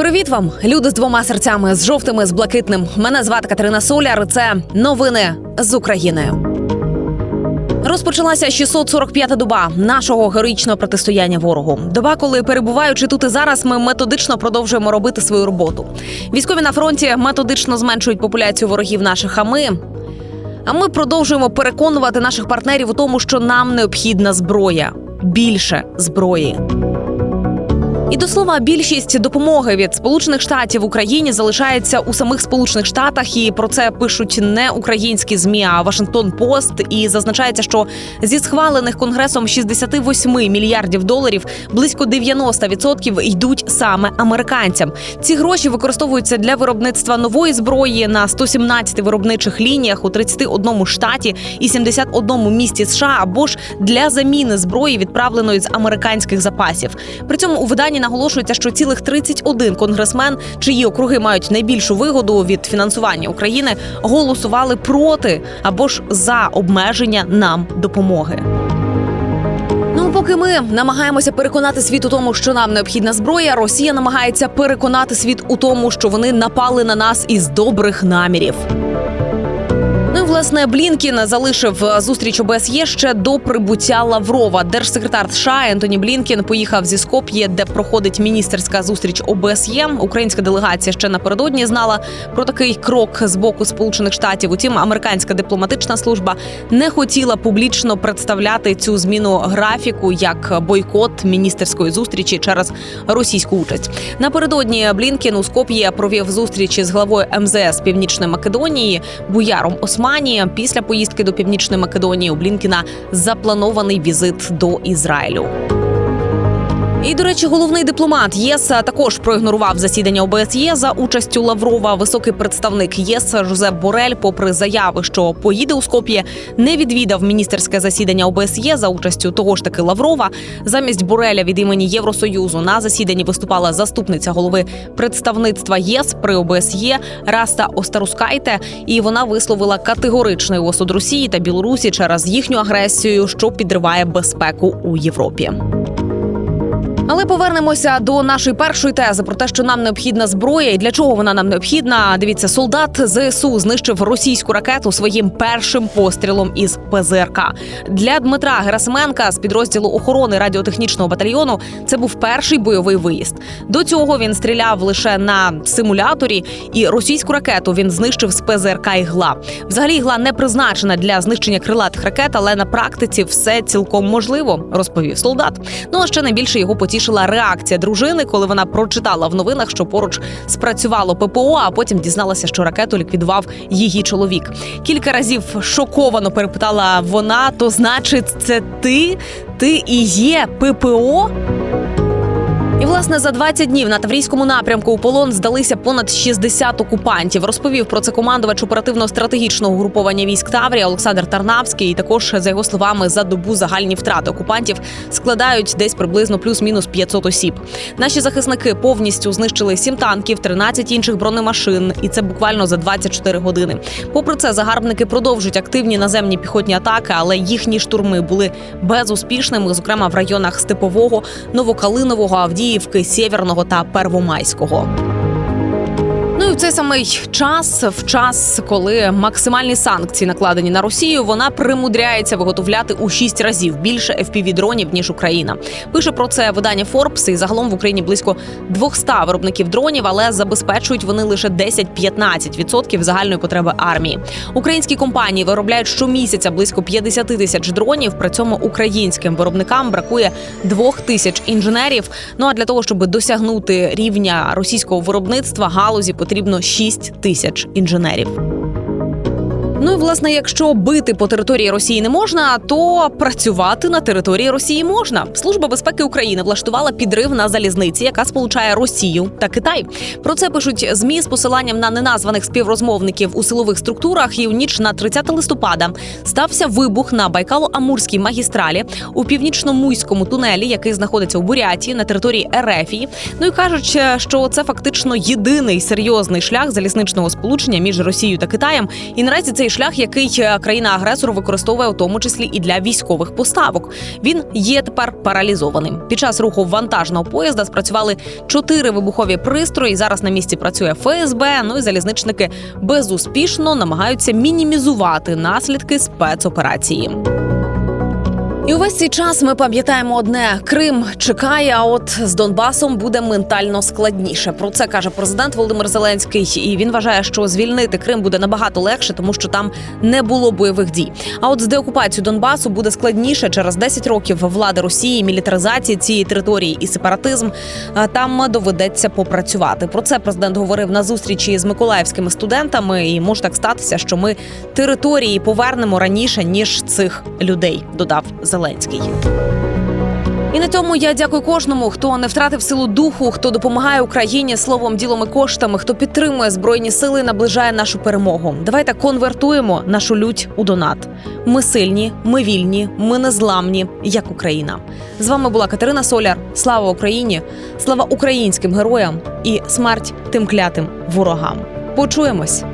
Привіт вам, люди з двома серцями, з жовтими, з блакитним. Мене звати Катерина Соляр. Це новини з України. Розпочалася 645-та доба нашого героїчного протистояння ворогу. Доба, коли перебуваючи тут і зараз, ми методично продовжуємо робити свою роботу. Військові на фронті методично зменшують популяцію ворогів наших. А ми а ми продовжуємо переконувати наших партнерів у тому, що нам необхідна зброя більше зброї. І до слова, більшість допомоги від Сполучених Штатів Україні залишається у самих Сполучених Штатах, і про це пишуть не українські змі, а Вашингтон Пост. І зазначається, що зі схвалених конгресом 68 мільярдів доларів близько 90% йдуть саме американцям. Ці гроші використовуються для виробництва нової зброї на 117 виробничих лініях у 31 штаті і 71 місті США, або ж для заміни зброї, відправленої з американських запасів. При цьому у виданні наголошується, що цілих 31 конгресмен, чиї округи мають найбільшу вигоду від фінансування України, голосували проти або ж за обмеження нам допомоги. Ну, поки ми намагаємося переконати світ у тому, що нам необхідна зброя, Росія намагається переконати світ у тому, що вони напали на нас із добрих намірів. Ну власне Блінкін залишив зустріч ОБСЄ ще до прибуття Лаврова. Держсекретар США Ентоні Блінкін поїхав зі Скоп'є, де проходить міністерська зустріч ОБСЄ. Українська делегація ще напередодні знала про такий крок з боку Сполучених Штатів. Утім, американська дипломатична служба не хотіла публічно представляти цю зміну графіку як бойкот міністерської зустрічі через російську участь. Напередодні Блінкін у Скоп'є провів зустрічі з главою МЗС Північної Македонії Буяром Османі. Після поїздки до Північної Македонії у Блінкіна запланований візит до Ізраїлю. І, до речі, головний дипломат ЄС також проігнорував засідання ОБСЄ за участю Лаврова. Високий представник ЄС Жозеп Борель, попри заяви, що поїде у Скоп'є, не відвідав міністерське засідання ОБСЄ за участю того ж таки Лаврова. Замість Бореля від імені Євросоюзу на засіданні виступала заступниця голови представництва ЄС при ОБСЄ Раста Остарускайте. І вона висловила категоричний осуд Росії та Білорусі через їхню агресію, що підриває безпеку у Європі. Але повернемося до нашої першої тези про те, що нам необхідна зброя, і для чого вона нам необхідна. Дивіться, солдат ЗСУ знищив російську ракету своїм першим пострілом із ПЗРК. Для Дмитра Герасименка з підрозділу охорони радіотехнічного батальйону це був перший бойовий виїзд. До цього він стріляв лише на симуляторі, і російську ракету він знищив з ПЗРК «Ігла». Взагалі ігла не призначена для знищення крилатих ракет, але на практиці все цілком можливо, розповів солдат. Ну а ще найбільше його потішив потішила реакція дружини, коли вона прочитала в новинах, що поруч спрацювало ППО, а потім дізналася, що ракету ліквідував її чоловік. Кілька разів шоковано перепитала вона: то значить, це ти? Ти і є ППО? Власне за 20 днів на Таврійському напрямку у полон здалися понад 60 окупантів. Розповів про це командувач оперативно-стратегічного угруповання військ Таврія Олександр Тарнавський. І також за його словами за добу загальні втрати окупантів складають десь приблизно плюс-мінус 500 осіб. Наші захисники повністю знищили 7 танків, 13 інших бронемашин, і це буквально за 24 години. Попри це, загарбники продовжують активні наземні піхотні атаки, але їхні штурми були безуспішними, зокрема в районах Степового, Новокалинового, Авдії. Авдіївки, Сєвєрного та Первомайського. Ну і в цей самий час, в час, коли максимальні санкції накладені на Росію, вона примудряється виготовляти у шість разів більше fpv дронів ніж Україна. Пише про це видання Forbes, і загалом в Україні близько 200 виробників дронів, але забезпечують вони лише 10-15% загальної потреби армії. Українські компанії виробляють щомісяця близько 50 тисяч дронів. При цьому українським виробникам бракує двох тисяч інженерів. Ну а для того, щоб досягнути рівня російського виробництва галузі потрібно 6 тисяч інженерів. Ну і власне, якщо бити по території Росії не можна, то працювати на території Росії можна. Служба безпеки України влаштувала підрив на залізниці, яка сполучає Росію та Китай. Про це пишуть змі з посиланням на неназваних співрозмовників у силових структурах. І у ніч на 30 листопада стався вибух на Байкало-Амурській магістралі у північно-муйському тунелі, який знаходиться у Бурятії на території Ерефії. Ну і кажуть, що це фактично єдиний серйозний шлях залізничного сполучення між Росією та Китаєм. І наразі цей той шлях, який е, країна-агресор використовує у тому числі і для військових поставок. Він є тепер паралізованим. Під час руху вантажного поїзда спрацювали чотири вибухові пристрої. Зараз на місці працює ФСБ. Ну і залізничники безуспішно намагаються мінімізувати наслідки спецоперації. І увесь цей час ми пам'ятаємо одне: Крим чекає, а от з Донбасом буде ментально складніше. Про це каже президент Володимир Зеленський. І він вважає, що звільнити Крим буде набагато легше, тому що там не було бойових дій. А от з деокупацією Донбасу буде складніше через 10 років влади Росії, мілітаризації цієї території і сепаратизм. А Там доведеться попрацювати. Про це президент говорив на зустрічі з миколаївськими студентами. І може так статися, що ми території повернемо раніше ніж цих людей. Додав Зеленський. І на цьому я дякую кожному, хто не втратив силу духу, хто допомагає Україні словом, ділом і коштами, хто підтримує збройні сили, і наближає нашу перемогу. Давайте конвертуємо нашу лють у донат. Ми сильні, ми вільні, ми незламні, як Україна. З вами була Катерина Соляр. Слава Україні! Слава українським героям і смерть тим клятим ворогам. Почуємось.